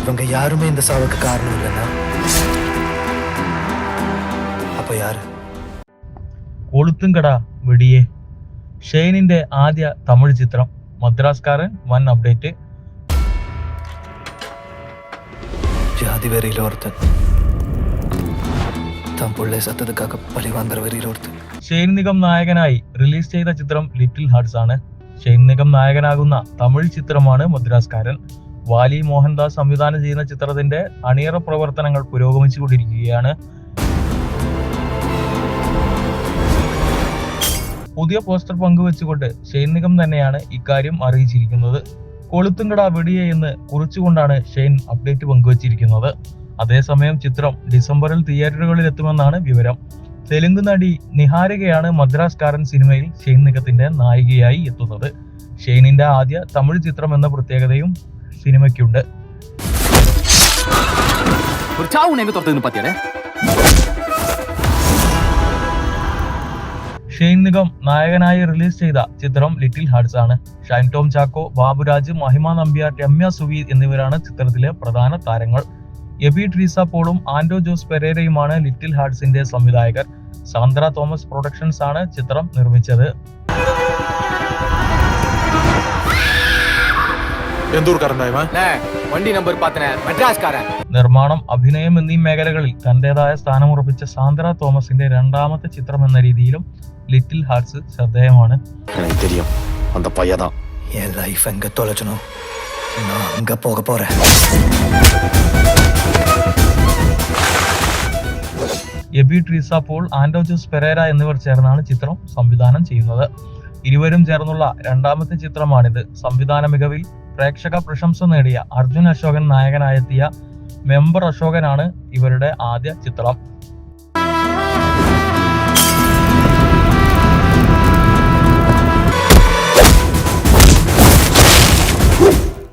இவங்க யாருமே இந்த சாவுக்கு காரணம் இல்லைன்னா அப்ப யாரு കൊളുത്തുംകട വെടിയെ ഷെയ്നിന്റെ ആദ്യ തമിഴ് ചിത്രം മദ്രാസ്കാരൻ വൻ അപ്ഡേറ്റ് ஜாதி வெறியில ஒருத்தன் தன் பிள்ளை சத்ததுக்காக பழி வாங்குற வெறியில ஒருத்தன் ഷെയ്ൻ നിഗം നായകനായി റിലീസ് ചെയ്ത ചിത്രം ലിറ്റിൽ ഹാർട്സ് ആണ് ഷെയ്ൻ നിഗം നായകനാകുന്ന തമിഴ് ചിത്രമാണ് മദ്രാസ്കാരൻ വാലി മോഹൻദാസ് സംവിധാനം ചെയ്യുന്ന ചിത്രത്തിന്റെ അണിയറ പ്രവർത്തനങ്ങൾ പുരോഗമിച്ചുകൊണ്ടിരിക്കുകയാണ്. പുതിയ പോസ്റ്റർ പങ്കുവെച്ചുകൊണ്ട് ഷെയ്ൻ നിഗം തന്നെയാണ് ഇക്കാര്യം അറിയിച്ചിരിക്കുന്നത്. കൊളുത്തുംകട വെടിയെ എന്ന് കുറിച്ചുകൊണ്ടാണ് ഷെയ്ൻ അപ്ഡേറ്റ് പങ്കുവച്ചിരിക്കുന്നത്. അതേസമയം ചിത്രം ഡിസംബറിൽ തിയേറ്ററുകളിൽ എത്തുമെന്നാണ് വിവരം. തെലുങ്ക് നടി നിഹാരികയാണ് മദ്രാസ്കാരൻ സിനിമയിൽ ഷെയ്ൻ നിഗത്തിന്റെ നായികയായി എത്തുന്നത്. ഷെയ്നിന്റെ ആദ്യ തമിഴ് ചിത്രം എന്ന പ്രത്യേകതയും സിനിമയ്ക്കുണ്ട്. ഷെയ്ൻ നിഗം നായകനായി റിലീസ് ചെയ്ത ചിത്രം ലിറ്റിൽ ഹാർട്സ് ആണ്. ഷൈൻ ടോം ചാക്കോ ബാബുരാജ് മഹിമ നമ്പ്യാർ രമ്യ സുവീർ എന്നിവരാണ് ചിത്രത്തിലെ പ്രധാന താരങ്ങൾ. എബി ട്രീസ പോളും ആൻഡോ ജോസ് പെരേരയുമാണ് ലിറ്റിൽ ഹാർട്സിന്റെ സംവിധായകർ. സാന്ദ്ര തോമസ് പ്രൊഡക്ഷൻസ് ആണ് ചിത്രം നിർമ്മിച്ചത്. எந்த ஊருக்காரன்டா இவன் வண்டி நம்பர் பாத்தனே மெட்ராஸ்காரன் നിർമ്മാണം അഭിനയം എന്നീ മേഖലകളിൽ തന്റേതായ സ്ഥാനമുറപ്പിച്ച സാന്ദ്ര തോമസിന്റെ രണ്ടാമത്തെ ചിത്രം എന്ന രീതിയിലും ലിറ്റിൽ ഹാർട്സ് ശ്രദ്ധേയമാണ് எனக்கு தெரியும் அந்த பையன் தான் என் லைஃப் எங்க தொலைச்சணும் நான் அங்க போக போறேன் എബി ട്രീസ പോൾ ആൻഡോ ജോസ് പെരേര എന്നിവർ ചേർന്നാണ് ചിത്രം സംവിധാനം ചെയ്യുന്നത് ഇരുവരും ചേർന്നുള്ള രണ്ടാമത്തെ ചിത്രമാണിത് സംവിധാന മികവിൽ പ്രേക്ഷക പ്രശംസ നേടിയ അർജുൻ അശോകൻ നായകനായെത്തിയ മെമ്പർ അശോകനാണ് ഇവരുടെ ആദ്യ ചിത്രം.